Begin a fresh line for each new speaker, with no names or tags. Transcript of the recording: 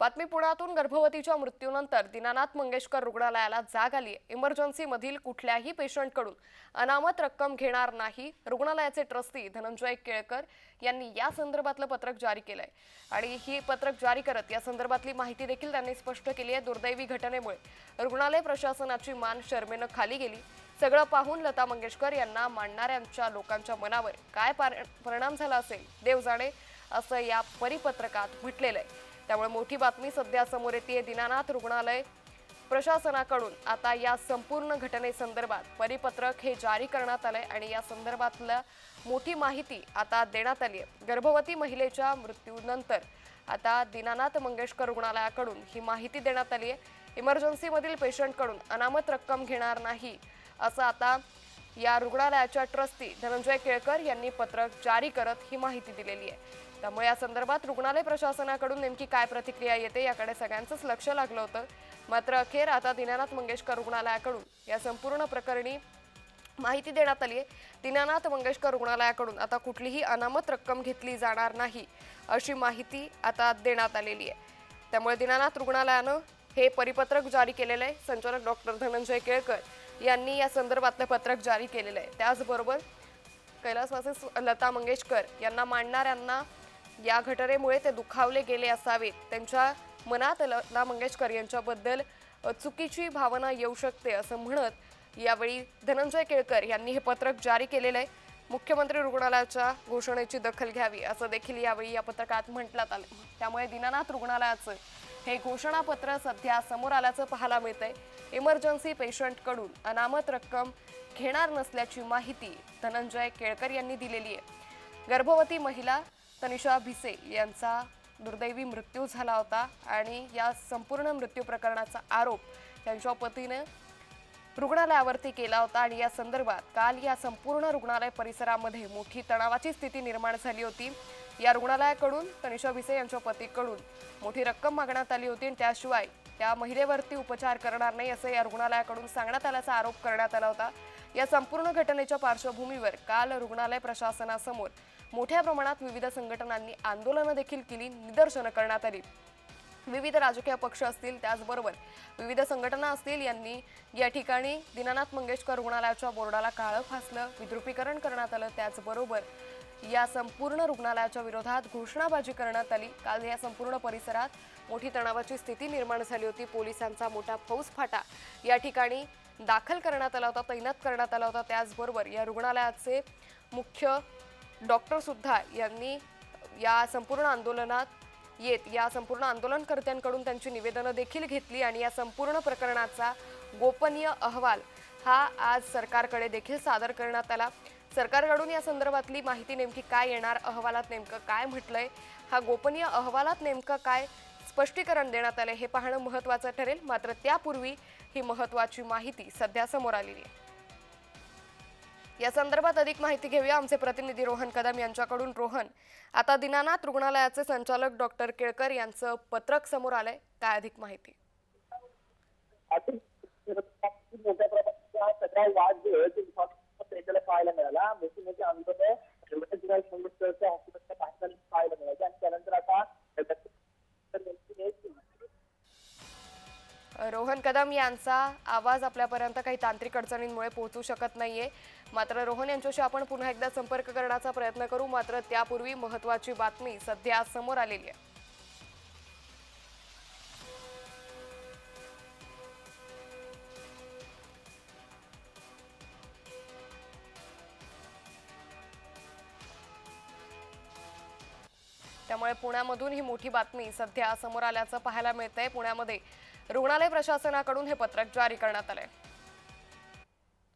बातमी पुण्यातून गर्भवतीच्या मृत्यूनंतर दीनानाथ मंगेशकर रुग्णालयाला जाग आली. इमर्जन्सीमधील कुठल्याही पेशंटकडून अनामत रक्कम घेणार नाही रुग्णालयाचे ट्रस्टी धनंजय केळकर यांनी या संदर्भातलं पत्रक जारी केलंय. आणि ही पत्रक जारी करत या संदर्भातली माहिती देखील त्यांनी स्पष्ट केली आहे. दुर्दैवी घटनेमुळे रुग्णालय प्रशासनाची मान शर्मेनं खाली गेली. सगळं पाहून लता मंगेशकर यांना मांडणाऱ्यांच्या लोकांच्या मनावर काय पार- परिणाम झाला असेल देव जाणे असं या परिपत्रकात म्हटलेलं आहे. त्यामुळे मोठी बातमी सध्या समोर येते दीनानाथ रुग्णालय प्रशासनाकडून आता या संपूर्ण घटनेसंदर्भात परिपत्रक हे जारी करण्यात आलंय आणि या संदर्भातल्या मोठी माहिती आता देण्यात आली आहे गर्भवती महिलेच्या मृत्यूनंतर आता दीनानाथ मंगेशकर रुग्णालयाकडून ही माहिती देण्यात आली आहे इमर्जन्सीमधील पेशंटकडून अनामत रक्कम घेणार नाही असं आता या रुग्णालयाच्या ट्रस्टी धनंजय केळकर यांनी पत्रक जारी करत ही माहिती दिलेली आहे त्यामुळे या संदर्भात रुग्णालय प्रशासनाकडून नेमकी काय प्रतिक्रिया येते याकडे सगळ्यांचंच लक्ष लागलं होतं. मात्र अखेर आता दीनानाथ मंगेशकर रुग्णालयाकडून या संपूर्ण प्रकरणी माहिती देण्यात आली आहे दीनानाथ मंगेशकर रुग्णालयाकडून आता कुठलीही अनामत रक्कम घेतली जाणार नाही अशी माहिती आता देण्यात आलेली आहे त्यामुळे दीनानाथ रुग्णालयानं हे परिपत्रक जारी केलेलं आहे. संचालक डॉक्टर धनंजय केळकर यांनी या संदर्भातलं पत्रक जारी केलेलं आहे. त्याचबरोबर कैलासवासी लता मंगेशकर यांना मांडणाऱ्यांना या घटनेमुळे ते दुखावले गेले असावेत. त्यांच्या मनात लता मंगेशकर यांच्याबद्दल चुकीची भावना येऊ शकते असं म्हणत यावेळी धनंजय केळकर यांनी हे पत्रक जारी केलेलं आहे. मुख्यमंत्री रुग्णालयाच्या घोषणेची दखल घ्यावी असं देखील यावेळी या पत्रकात म्हटण्यात आलं. त्यामुळे दीनानाथ रुग्णालयाचं हे घोषणापत्र सध्या समोर आल्याचं पाहायला मिळतंय. इमर्जन्सी पेशंटकडून अनामत रक्कम घेणार नसल्याची माहिती धनंजय केळकर यांनी दिलेली आहे. गर्भवती महिला तनिषा भिसे यांचा दुर्दैवी मृत्यू झाला होता आणि या संपूर्ण मृत्यू प्रकरणाचा आरोप त्यांच्या पतीनं रुग्णालयावरती केला होता आणि या संदर्भात काल या संपूर्ण रुग्णालय परिसरामध्ये मोठी तणावाची स्थिती निर्माण झाली होती. या रुग्णालयाकडून तनिषा भिसे यांच्या पतीकडून मोठी रक्कम मागण्यात आली होती आणि त्याशिवाय त्या महिलेवरती उपचार करणार नाही असं या रुग्णालयाकडून सांगण्यात आल्याचा आरोप करण्यात आला होता. या संपूर्ण घटनेच्या पार्श्वभूमीवर काल रुग्णालय प्रशासनासमोर मोठ्या प्रमाणात विविध संघटनांनी आंदोलनं देखील केली निदर्शनं करण्यात आली. विविध राजकीय पक्ष असतील त्याचबरोबर विविध संघटना असतील यांनी या ठिकाणी दीनानाथ मंगेशकर रुग्णालयाच्या बोर्डाला काळं फासलं विद्रुपीकरण करण्यात आलं. त्याचबरोबर या संपूर्ण रुग्णालयाच्या विरोधात घोषणाबाजी करण्यात आली. काल या संपूर्ण परिसरात मोठी तणावाची स्थिती निर्माण झाली होती. पोलिसांचा मोठा फौजफाटा या ठिकाणी दाखल करण्यात आला होता तैनात करण्यात आला होता. त्याचबरोबर या रुग्णालयाचे मुख्य डॉक्टरसुद्धा यांनी या संपूर्ण आंदोलनात येत या संपूर्ण आंदोलनकर्त्यांकडून त्यांची निवेदनं देखील घेतली आणि या संपूर्ण प्रकरणाचा गोपनीय अहवाल हा आज सरकारकडे देखील सादर करण्यात आला. सरकारकडून या संदर्भातली माहिती नेमकी काय येणार अहवालात नेमकं काय म्हटलंय हा गोपनीय अहवालात नेमकं काय स्पष्टीकरण देण्यात आलं हे पाहणं महत्त्वाचं ठरेल. मात्र त्यापूर्वी ही महत्त्वाची माहिती सध्या समोर आलेली आहे. या संदर्भात अधिक माहिती घेऊया आमचे प्रतिनिधी रोहन कदम यांच्याकडून. रोहन आता दिनानाथ रुग्णालयाचे संचालक डॉक्टर केळकर यांचं पत्रक समोर आलंय. काय अधिक माहिती?
मोठ्या प्रमाणात सगळा वाद जो आहे तो पाहायला मिळाला मोठी मोठी आंदोलन हॉस्पिटलच्या बाहेर पाहायला मिळायचे आणि त्यानंतर आता
रोहन कदम यांचा आवाज आपल्यापर्यंत काही तांत्रिक अडचणींमुळे पोहोचू शकत नाहीये. मात्र रोहन यांच्याशी आपण पुन्हा एकदा संपर्क करण्याचा प्रयत्न करू. मात्र त्यापूर्वी महत्वाची बातमी सध्या समोर आलेली आहे. त्यामुळे पुण्यामधून ही मोठी बातमी सध्या समोर आल्याचं पाहायला मिळतंय. पुण्यामध्ये रुग्णालय प्रशासनाकडून हे पत्रक जारी करण्यात आले